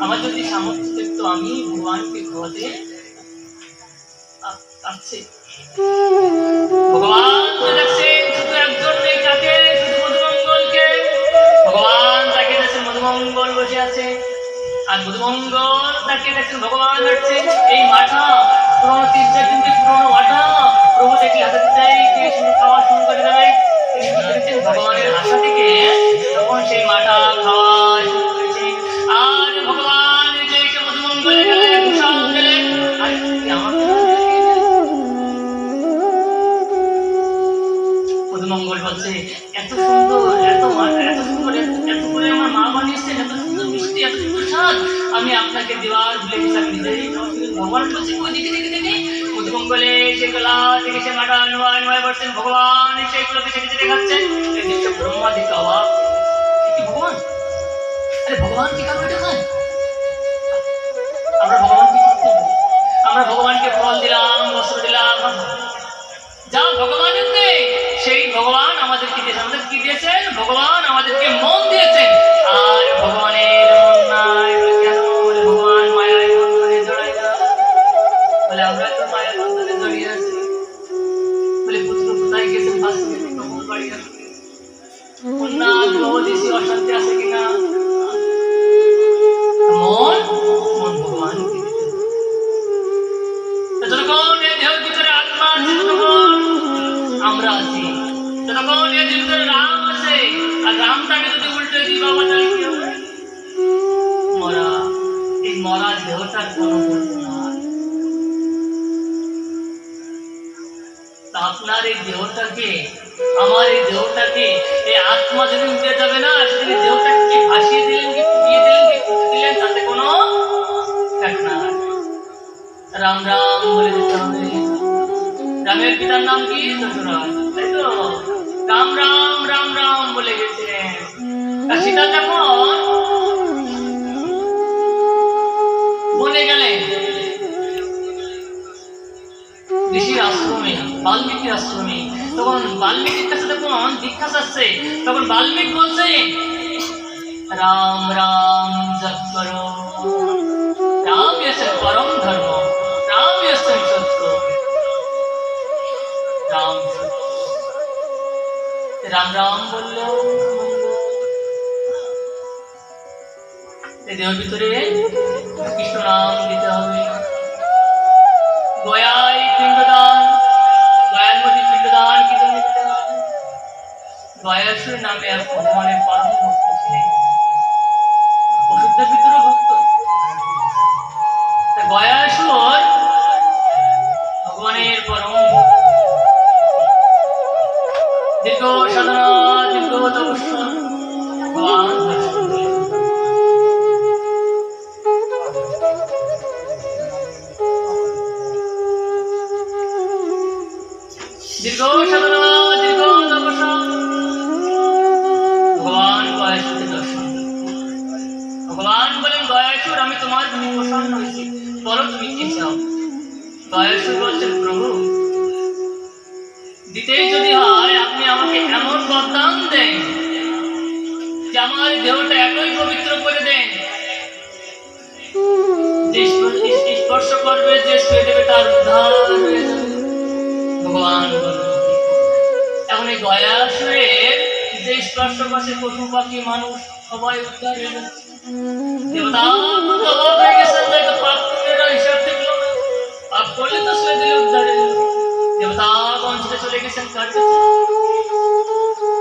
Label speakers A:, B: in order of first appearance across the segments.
A: আমার যদি সামর্থ্য থাকতো, আমি ভগবানকে আ- আসছে ভগবান তো দেখছেন শুধু একজন মধুমঙ্গল বসে আছে। আর মধুমঙ্গল তাকে দেখছেন ভগবান হাঁটছে। এই মাঠা পুরোনো তিন চার পুরোনো মাঠা প্রভু দেখলে হাতে দিতে কে খাওয়া শুরু করে দেবে? তিনি ভগবানের আশা থেকে তখন সেই মাঠা খাওয়া শুরু করেছে। আর ভগবান বলছে এত সুন্দর, এত এত সুন্দর, এত করে আমার মা বানিয়েছেন এত সুন্দর এত স্বাদ আমি আপনাকে দেওয়ার ভুলে গেছি, আমি নিজেই ভগবান বলছে। ওই দিকে দিকে দিকে মধুমঙ্গলে সেগুলা থেকে মাটা নোয়ায় নোয়ায় বসছেন। ভগবান সেইগুলোকে সেটি সেটি খাচ্ছেন ব্রহ্মা দিকে কি ভগবান? আরে ভগবান কি কারও এটা আমরা ভগবানকে? আমরা ভগবানকে ফল দিলাম বস্ত্র দিলাম। যা ভগবানের সেই ভগবান আমাদেরকে দিয়েছেন আমাদের কি দিয়েছেন? ভগবান আমাদেরকে মন দিয়েছেন। পুত্র কোথায় গেছেন ভাসতে কখন বাড়ি আসবে কন্যা গ্রহ দেশে অশান্তি আছে কিনা মন মন ভগবান যতক্ষণ এই দেহের ভিতরে আত্মা আছে ততক্ষণ আমরা আছি যতক্ষণ এর ভিতরে রাম আছে আর রামটাকে যদি উল্টে দিই বাবা তাহলে কি হবে মরা এই মরা দেহটার কোনো মূল্য নাই। আপনার এই দেহটাকে, আমার এই দেহটাকে, এই আত্মা যদি উঠে যাবে না সেদিন দেহটাকে ভাসিয়ে দিলেন কি, ফুটিয়ে দিলেন কি পুঁতে দিলেন, তাতে কোনো রাম রাম বলে দিতে হবে। রামের পিতার নাম কি? রাম রাম রাম রাম বলে গেছিলেন সীতা যখন তখন বাল্মীকির কাছে যখন দীক্ষা চাচ্ছে। তখন বাল্মীকি বলছে, রাম রাম জপ করো রাম এসে পরম ধর্ম। রাম এসে সত্য রাম রাম রাম দেহের ভিতরে কৃষ্ণ দিতে হবে। গয়ায় পিণ্ডদান গয়াসুর নামে আর ভগবানের পরম ভক্ত ছিলেন। ওষুধের ভিতরে ভক্ত। গয়াসুর ভগবানের পরম দীর্ঘ সাধনা দীর্ঘ তপস্যা ভগবান তোমার প্রসন্ন হয়েছি। বলো তুমি কি চাও? গয়াসুর বলছেন, প্রভু, দিতেই যদি হয়, আপনি আমাকে এমন বরদান দেন যে আমার দেহটা এতই পবিত্র করে দেন। স্পর্শ- করবে, যে ছুঁয়ে দেবে, তার উদ্ধার ভগবান এখন এই গয়াসুরের যে স্পর্শ করছে পশু পাখি মানুষ সবাই উদ্ধার হয়ে যাচ্ছে দেবতা কত অবাক হয়ে গেছেন যে এত পাপ পুণ্যের হিসাব দেখল না পাপ করলে তো সে দিলে উদ্ধার হয়ে যাবে দেবতা বঞ্চিত চলে গেছেন কার কাছে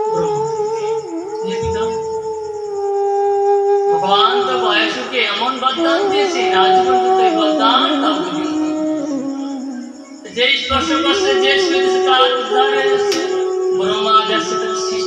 A: ব্রহ্মা। নিজের পিতা। ভগবান তো বয়সকে এমন বরদান দিয়েছে আজ পর্যন্ত এই বরদান কাউকে দিয়েছে যে স্পর্শ করছে যে শুয়েছে তার উদ্ধার হয়ে যাচ্ছে ব্রহ্মা যাচ্ছে তার সৃষ্টি বিপরীত হয়ে যাচ্ছে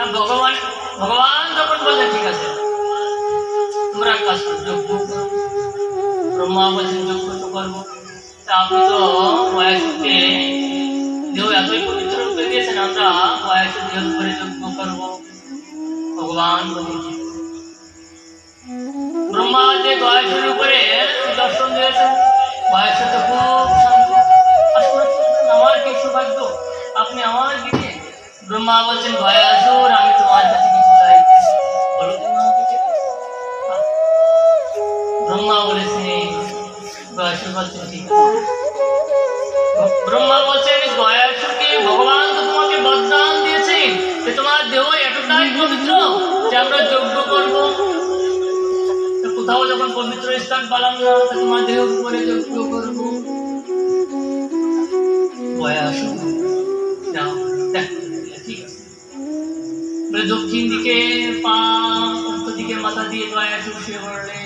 A: তা ভগবান ভগবান তখন বললেন ঠিক আছে। তোমরা এক কাজ করো, যোগ্য। করো ব্রহ্মা বলছেন যোগ্য তো করব তা আপনি তো বয়সকে দেহ এতই পবিত্র রূপে দিয়েছেন, আমরা বয়সের দেহ করে যজ্ঞ করব। ভগবান বলেন ঠিক আছে। ব্রহ্মা যে বয়সের উপরে দর্শন দিয়েছেন, বয়সে তো খুব শান্ত। আসলে আমার কি সৌভাগ্য? আপনি আমার দিকে ব্রহ্মা বলছেন বয়াসুর আমি তোমার কাছে কিছু চাইছি বলো ব্রহ্মা বলেছেন আছে ব্রহ্মা বলছেন গয়াসুরকে ভগবান তো তোমাকে বরদান দিয়েছেন যে তোমার দেহ এতটাই পবিত্র যে আমরা যজ্ঞ করব। কোথাও যখন পবিত্র স্থান পালাম না তোমার দেহ উপরে যজ্ঞ করব। গয়াসুর যাও। বলে দক্ষিণ দিকে পা, উত্তর দিকে মাথা দিয়ে গয়াসুর শুয়ে পড়লেন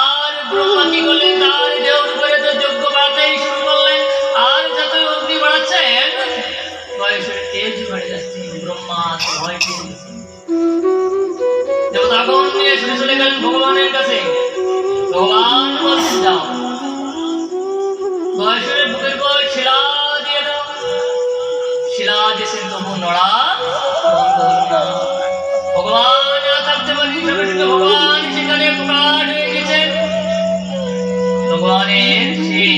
A: আর ব্রহ্মা কি করলেন তার দেহ উপরে তো যজ্ঞ বাড়াতেই শুরু করলেন। আর যতই অগ্নি বাড়াচ্ছেন, বয়সের তেজ বেড়ে যাচ্ছে। ব্রহ্মা ভয় পেয়ে দেবতাগণ নিয়ে ছুটে চলে গেলেন ভগবানের কাছে। ভগবান বলছেন, যাও। বয়সের বুকের পর দিয়ে দাও শিলা দিয়েছেন তবু নড়া, ভগবান ভগবান সেখানে হয়ে গেছেন ভগবানের সেই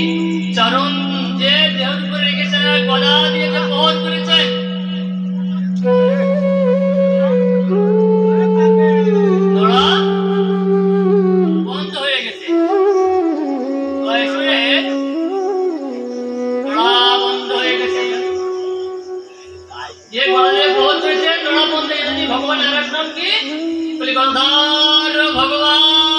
A: চরণ যে দেহ রেখেছেন গদা দিয়ে বলি গন্ধার